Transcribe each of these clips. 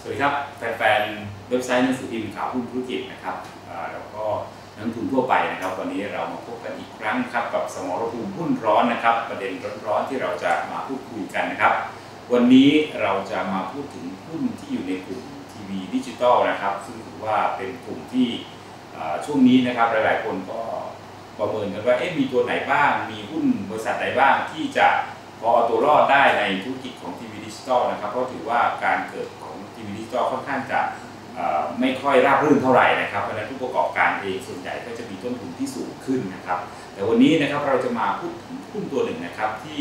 สวัสดีครับแฟนๆเว็บไซต์หนังสือพิมพ์ข่าวหุ้นธุรกิจนะครับแล้วก็นักทุนทั่วไปนะครับ วันนี้เรามาพบกันอีกครั้งครับกับสมรภูมิหุ้นร้อนนะครับ ประเด็นร้อนๆที่เราจะมาพูดคุยกันนะครับ วันนี้เราจะมาพูดถึงหุ้นที่อยู่ในกลุ่มทีวีดิจิตอลนะครับ ซึ่งถือว่าเป็นกลุ่มที่ช่วงนี้นะครับหลายๆคนก็ประเมินกันว่าเอ๊ะมีตัวไหนบ้าง มีหุ้นบริษัทไหนบ้างที่จะพอตัวรอดได้ในธุรกิจของทีวีดิจิตอลนะครับเพราะถือว่าการเกิดข ทีวีดิจิตอลค่อนข้างจะไม่ค่อยราบรื่นเท่าไหร่นะครับเพราะฉะนั้นผู้ประกอบการเองส่วนใหญ่ก็จะมีต้นทุนที่สูงขึ้นนะครับ แต่วันนี้นะครับเราจะมาพูดถึงหุ้นตัวหนึ่งนะครับที่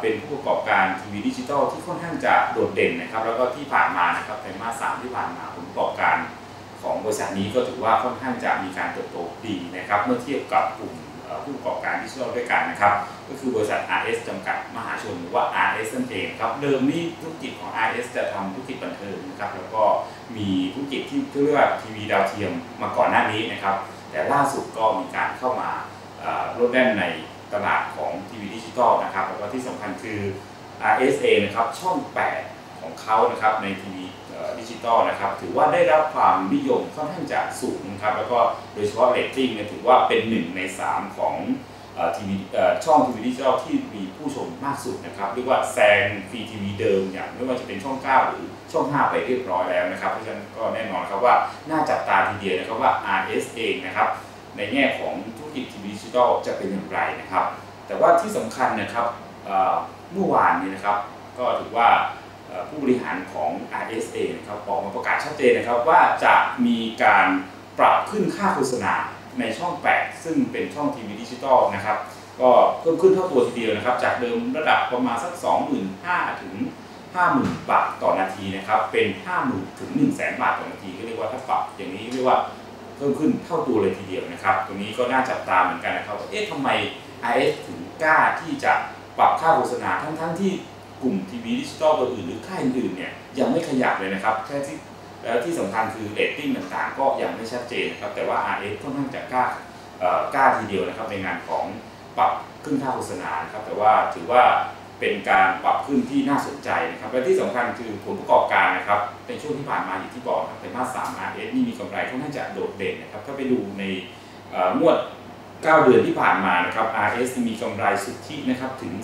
เป็นผู้ประกอบการทีวีดิจิตอลที่ค่อนข้างจะโดดเด่นนะครับ แล้วก็ที่ผ่านมานะครับไตรมาสสามที่ผ่านมาผลประกอบการของบริษัทนี้ก็ถือว่าค่อนข้างจะมีการเติบโตดีนะครับ เมื่อเทียบกับกลุ่ม ผู้ประกอบการดิจิทัลด้วยกันนะครับ ก็คือบริษัท RS จำกัดมหาชนหรือว่า RS นั่นเองครับเดิมนี่ธุรกิจของ RS จะทำธุรกิจบันเทิงนะครับแล้วก็มีธุรกิจที่เรียกว่าทีวีดาวเทียมมาก่อนหน้านี้นะครับ แต่ล่าสุดก็มีการเข้ามาลดแน่นในตลาดของทีวีดิจิตอลนะครับแล้วก็ที่สำคัญคือ RSA นะครับช่อง 8 ของเขานะครับในทีวี ดิจิตอลนะครับถือว่าได้รับความนิยมค่อนข้างจะสูงครับแล้วก็โดยเฉพาะเรตติ้งเนี่ยถือว่าเป็นหนึ่งใน 3 ของทีวีช่องทีวีดิจิตอลที่มีผู้ชมมากสุดนะครับเรียกว่าแซงฟรีทีวีเดิมอย่างไม่ว่าจะเป็นช่อง 9 หรือช่อง 5 ไปเรียบร้อยแล้วนะครับเพราะฉะนั้นก็แน่นอนครับว่าน่าจับตาทีเดียวนะครับว่า RS เองนะครับในแง่ของธุรกิจทีวีดิจิตอลจะเป็นอย่างไรนะครับ แต่ว่าที่สำคัญนะครับเมื่อวานนี้นะครับก็ถือว่า ผู้บริหารของ RSA นะครับออกมาประกาศชัดเจนนะครับว่าจะมีการปรับขึ้นค่าโฆษณาในช่อง 8 ซึ่งเป็นช่องทีวีดิจิตอลนะครับ ก็เพิ่มขึ้นเท่าตัวทีเดียวนะครับ จากเดิมระดับประมาณสัก 25,000 ถึง 50,000 บาทต่อนาทีนะครับ เป็น 50,000 ถึง 100,000 บาทต่อนาที ก็เรียกว่าถ้าปรับอย่างนี้เรียกว่าเพิ่มขึ้นเท่าตัวเลยทีเดียวนะครับ ตรงนี้ก็น่าจับตาเหมือนกันนะครับ เอ๊ะทำไม RS ถึงกล้าที่จะปรับค่าโฆษณาทั้งๆที่ กลุ่มทีวีดิจิตอลตัวอื่นหรือค่ายอื่นเนี่ยยังไม่ขยับเลยนะครับแค่ที่แล้วที่สำคัญคือเรตติ้งต่างๆ ก็ยังไม่ชัดเจนนะครับแต่ว่า RS ค่อนข้างจะกล้ากล้าทีเดียวนะครับในงานของปรับขึ้นค่าโฆษณาครับแต่ว่าถือว่าเป็นการปรับขึ้นที่น่าสนใจนะครับและที่สำคัญคือผลประกอบการนะครับในช่วงที่ผ่านมาอย่างที่บอกครับในมาสสาม RS นี่มีกำไรค่อนข้างจะโดดเด่นนะครับถ้าไปดูในงวด 9 เดือนที่ผ่านมานะครับ RS มีกำไรสุทธินะครับถึง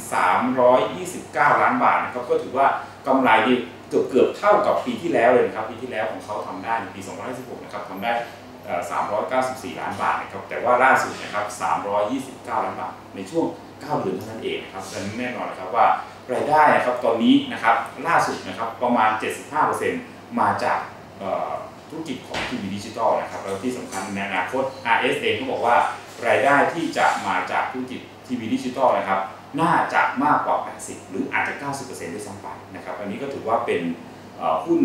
329 ล้านบาทนะครับก็ถือว่ากำไรดีเกือบเกือบเท่ากับปีที่แล้วเลยนะครับปีที่แล้วของเขาทำได้ในปี2016นะครับทำได้ 394 ล้านบาทนะครับแต่ว่าล่าสุดนะครับ 329 ล้านบาทในช่วง 9 เดือนเท่านั้นเองนะครับดังนั้นแน่นอนนะครับว่ารายได้นะครับตอนนี้นะครับล่าสุดนะครับประมาณ 75%มาจากธุรกิจของทีวีดิจิตอลนะครับแล้วที่สำคัญในอนาคต RS เองก็บอกว่า รายได้ที่จะมาจากธุรกิจทีวีดิจิตอลนะครับน่าจะมากกว่า 80 หรืออาจจะ 90%ด้วยซ้ำไปนะครับอันนี้ก็ถือว่าเป็นหุ้น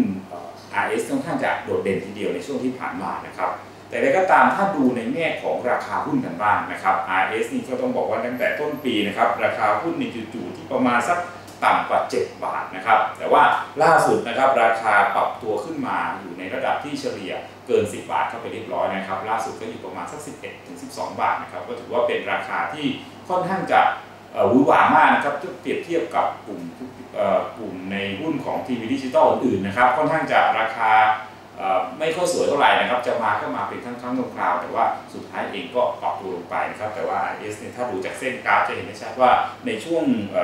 RS ค่อนข้างจะโดดเด่นทีเดียวในช่วงที่ผ่านมานะครับแต่ใดก็ตามถ้าดูในแง่ของราคาหุ้นกันบ้างนะครับ RS นี่ก็ต้องบอกว่าตั้งแต่ต้นปีนะครับราคาหุ้นในจู่ๆที่ประมาณสัก ต่ำกว่า 7 บาทนะครับ แต่ว่าล่าสุดนะครับราคาปรับตัวขึ้นมาอยู่ในระดับที่เฉลี่ยเกิน 10 บาทเข้าไปเรียบร้อยนะครับ ล่าสุดก็อยู่ประมาณสัก 11ถึง12 บาทนะครับ ก็ถือว่าเป็นราคาที่ค่อนข้างจะวุ่นวายมากนะครับถ้าเปรียบเทียบกับกลุ่มกลุ่มในหุ้นของทีวีดิจิตอลอื่นๆนะครับ ค่อนข้างจะราคา ไม่ค่อยสวยเท่าไหร่นะครับ จะมาก็มาเป็นครั้งๆคราวแต่ว่าสุดท้ายเองก็ปรับตัวลงไปนะครับ แต่ว่า RS เนี่ยถ้าดูจากเส้นกราฟจะเห็นได้ชัดว่าในช่วง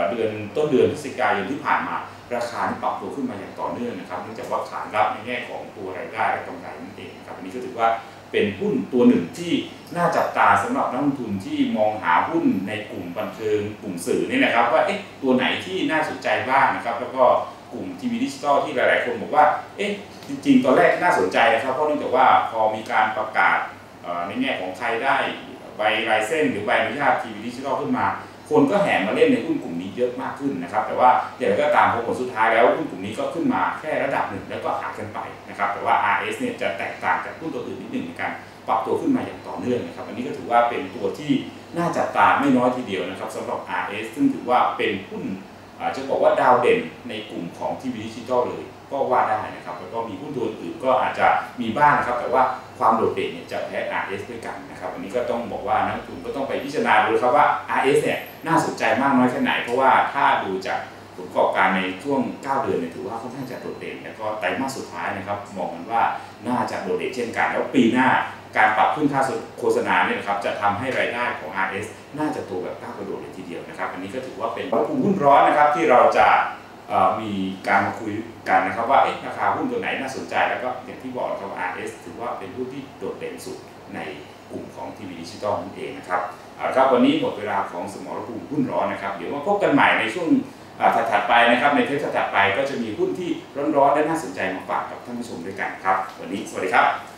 เดือนต้นเดือนพฤศจิกายนที่ผ่านมา ราคาปรับตัวขึ้นมาอย่างต่อเนื่องนะครับเนื่องจากว่าขานรับในแง่ของตัวรายได้และกำไรนั่นเองครับอันนี้ก็ถือว่าเป็นหุ้นตัวหนึ่งที่น่าจับตาสำหรับนักลงทุนที่มองหาหุ้นในกลุ่มบันเทิงกลุ่มสื่อนี่นะครับ ว่าเอ๊ะตัวไหนที่น่าสนใจบ้างนะครับ แล้วก็ กลุ่มทีวีดิจิตอลที่หลายๆ คนบอกว่า เอ๊ะ จริง ๆ ตอนแรกน่าสนใจนะครับ เพราะเนื่องจากว่าพอมีการประกาศในแง่ของใครได้ใบลายเส้นหรือใบอนุญาตทีวีดิจิตอลขึ้นมา คนก็แห่มาเล่นในหุ้นกลุ่มนี้เยอะมากขึ้นนะครับ แต่ว่าอย่างไรก็ตามพอผลสุดท้ายแล้วหุ้นกลุ่มนี้ก็ขึ้นมาแค่ระดับหนึ่งแล้วก็หายกันไปนะครับ แต่ว่า RS เนี่ยจะแตกต่างจากหุ้นตัวอื่นนิดหนึ่งในการปรับตัวขึ้นมาอย่างต่อเนื่องนะครับ อันนี้ก็ถือว่าเป็นตัวที่น่าจับตาไม่น้อยทีเดียวนะครับสำหรับ RS ซึ่งถือว่าเป็นหุ้น จะบอกว่าดาวเด่นในกลุ่มของทีวีดิจิตอลเลยก็ว่าได้นะครับ แล้วก็มีหุ้นตัวอื่นก็อาจจะมีบ้างนะครับ แต่ว่าความโดดเด่นเนี่ยจะแพ้ RS ด้วยกันนะครับอันนี้ก็ต้องบอกว่านักทุนก็ต้องไปพิจารณาดูครับว่า RS เนี่ยน่าสนใจมากน้อยแค่ไหน เพราะว่าถ้าดูจากผลประกอบการในช่วง 9 เดือนเนี่ยถือว่าค่อนข้างจะโดดเด่น แล้วก็ไตรมาสสุดท้ายนะครับมองกันว่าน่าจะโดดเด่นเช่นกัน แล้วปีหน้าการปรับขึ้นค่าโฆษณาเนี่ยนะครับจะทำให้รายได้ของ RS น่าจะโตแบบก้าวกระโดดเลยทีเดียวนะครับ อันนี้ก็ถือว่าเป็นวัตถุหุ้นร้อนนะครับที่เราจะมีการมาคุยกันนะครับว่าเอ๊ะราคาหุ้นตัวไหนน่าสนใจ แล้วก็อย่างที่บอกนะครับ RS ถือว่าเป็นหุ้นที่โดดเด่นสุดในกลุ่มของทีวีดิจิตอลนั่นเองนะครับเอาละครับวันนี้หมดเวลาของสมรภูมิหุ้นร้อนนะครับ เดี๋ยวมาพบกันใหม่ในช่วงถัดๆไปนะครับ ในเทปถัดๆไปก็จะมีหุ้นที่ร้อนๆและน่าสนใจมาฝากกับท่านผู้ชมด้วยกันครับ วันนี้สวัสดีครับ